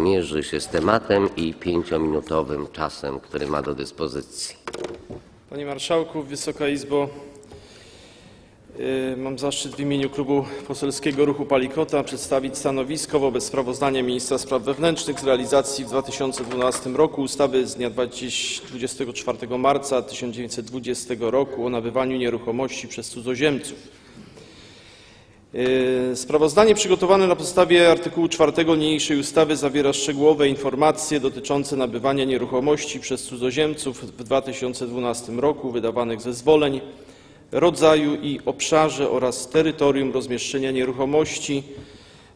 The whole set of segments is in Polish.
mierzy się z tematem i pięciominutowym czasem, który ma do dyspozycji. Panie Marszałku, Wysoka Izbo, y, mam zaszczyt w imieniu Klubu Poselskiego Ruchu Palikota przedstawić stanowisko wobec sprawozdania Ministra Spraw Wewnętrznych z realizacji w 2012 roku ustawy z dnia 20 24 marca 1920 roku o nabywaniu nieruchomości przez cudzoziemców. Y, Sprawozdanie przygotowane na podstawie artykułu 4 niniejszej ustawy zawiera szczegółowe informacje dotyczące nabywania nieruchomości przez cudzoziemców w 2012 roku, wydawanych zezwoleń, rodzaju i obszarze oraz terytorium rozmieszczenia nieruchomości,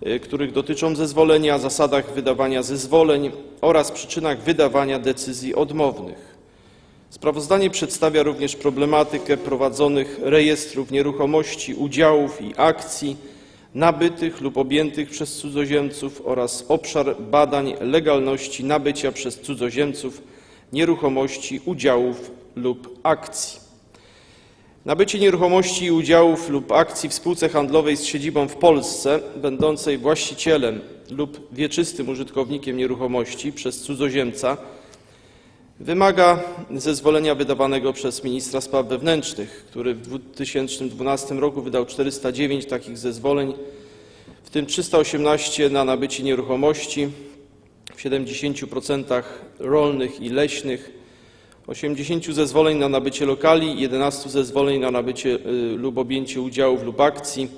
y, których dotyczą zezwolenia, zasadach wydawania zezwoleń oraz przyczynach wydawania decyzji odmownych. Sprawozdanie przedstawia również problematykę prowadzonych rejestrów nieruchomości, udziałów i akcji nabytych lub objętych przez cudzoziemców oraz obszar badań legalności nabycia przez cudzoziemców nieruchomości, udziałów lub akcji. Nabycie nieruchomości i udziałów lub akcji w spółce handlowej z siedzibą w Polsce, będącej właścicielem lub wieczystym użytkownikiem nieruchomości przez cudzoziemca, wymaga zezwolenia wydawanego przez ministra spraw wewnętrznych, który w 2012 roku wydał 409 takich zezwoleń, w tym 318 na nabycie nieruchomości w 70% rolnych i leśnych, 80 zezwoleń na nabycie lokali, 11 zezwoleń na nabycie y, lub objęcie udziałów lub akcji.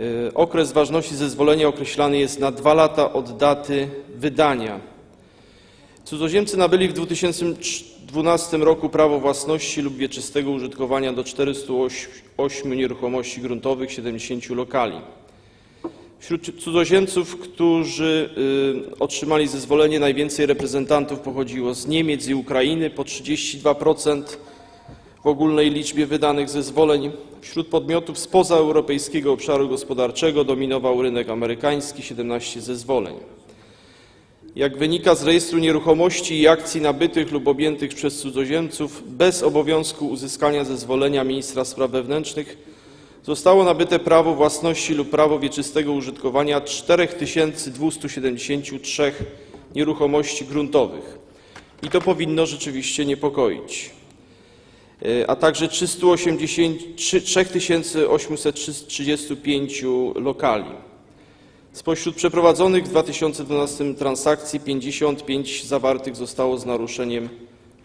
Y, Okres ważności zezwolenia określany jest na dwa lata od daty wydania. Cudzoziemcy nabyli w 2012 roku prawo własności lub wieczystego użytkowania do 408 nieruchomości gruntowych, 70 lokali. Wśród cudzoziemców, którzy y, otrzymali zezwolenie, najwięcej reprezentantów pochodziło z Niemiec i Ukrainy po 32% w ogólnej liczbie wydanych zezwoleń. Wśród podmiotów spoza Europejskiego Obszaru Gospodarczego dominował rynek amerykański 17 zezwoleń. Jak wynika z rejestru nieruchomości i akcji nabytych lub objętych przez cudzoziemców, bez obowiązku uzyskania zezwolenia ministra spraw wewnętrznych zostało nabyte prawo własności lub prawo wieczystego użytkowania 4273 nieruchomości gruntowych. I to powinno rzeczywiście niepokoić. E, A także 380 3835 lokali. Spośród przeprowadzonych w 2012 transakcji 55 zawartych zostało z naruszeniem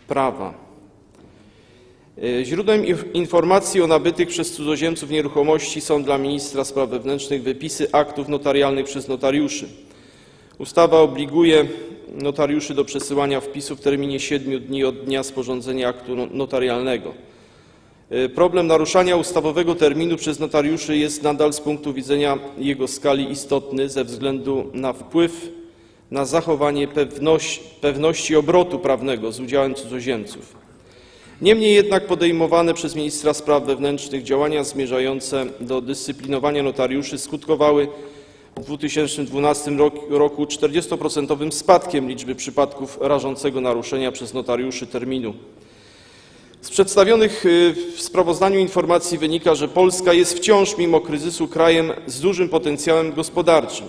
prawa. E, Źródłem inf- informacji o nabytych przez cudzoziemców nieruchomości są dla ministra spraw wewnętrznych wypisy aktów notarialnych przez notariuszy. Ustawa obliguje notariuszy do przesyłania wpisu w terminie 7 dni od dnia sporządzenia aktu no- notarialnego. E, Problem naruszania ustawowego terminu przez notariuszy jest nadal z punktu widzenia jego skali istotny ze względu na wpływ na zachowanie pewności, obrotu prawnego z udziałem cudzoziemców. Niemniej jednak podejmowane przez ministra spraw wewnętrznych działania zmierzające do dyscyplinowania notariuszy skutkowały w 2012 rok- roku 40% spadkiem liczby przypadków rażącego naruszenia przez notariuszy terminu. Z przedstawionych y, w sprawozdaniu informacji wynika, że Polska jest wciąż mimo kryzysu krajem z dużym potencjałem gospodarczym.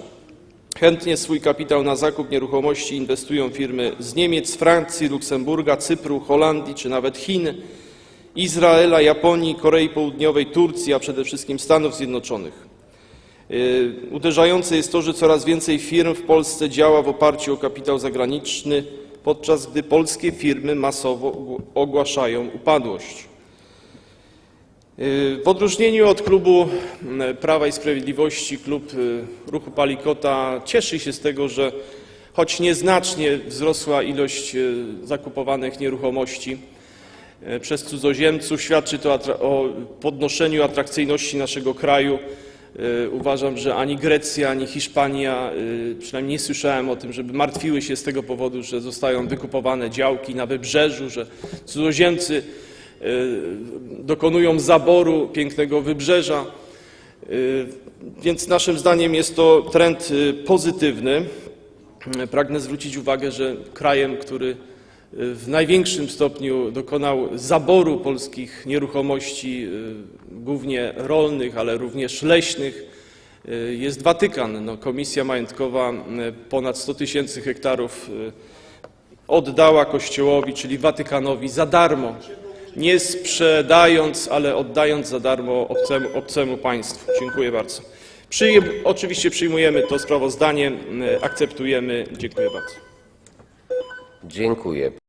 Chętnie swój kapitał na zakup nieruchomości inwestują firmy z Niemiec, Francji, Luksemburga, Cypru, Holandii czy nawet Chin, Izraela, Japonii, Korei Południowej, Turcji, a przede wszystkim Stanów Zjednoczonych. Y, Uderzające jest to, że coraz więcej firm w Polsce działa w oparciu o kapitał zagraniczny, podczas gdy polskie firmy masowo ogł- ogłaszają upadłość. Y, W odróżnieniu od klubu m, Prawa i Sprawiedliwości, klub y, Ruchu Palikota cieszy się z tego, że choć nieznacznie wzrosła ilość y, zakupowanych nieruchomości y, przez cudzoziemców, świadczy to o podnoszeniu atrakcyjności naszego kraju. Y, Uważam, że ani Grecja, ani Hiszpania, y, przynajmniej nie słyszałem o tym, żeby martwiły się z tego powodu, że zostają wykupowane działki na wybrzeżu, że cudzoziemcy y, dokonują zaboru pięknego wybrzeża. Więc naszym zdaniem jest to trend pozytywny. Pragnę zwrócić uwagę, że krajem, który w największym stopniu dokonał zaboru polskich nieruchomości, głównie rolnych, ale również leśnych, y, jest Watykan. No, Komisja Majątkowa y, ponad 100 tysięcy hektarów y, oddała Kościołowi, czyli Watykanowi za darmo. Nie sprzedając, ale oddając za darmo obcemu, obcemu państwu. Dziękuję bardzo. Oczywiście przyjmujemy to sprawozdanie, akceptujemy. Dziękuję bardzo. Dziękuję.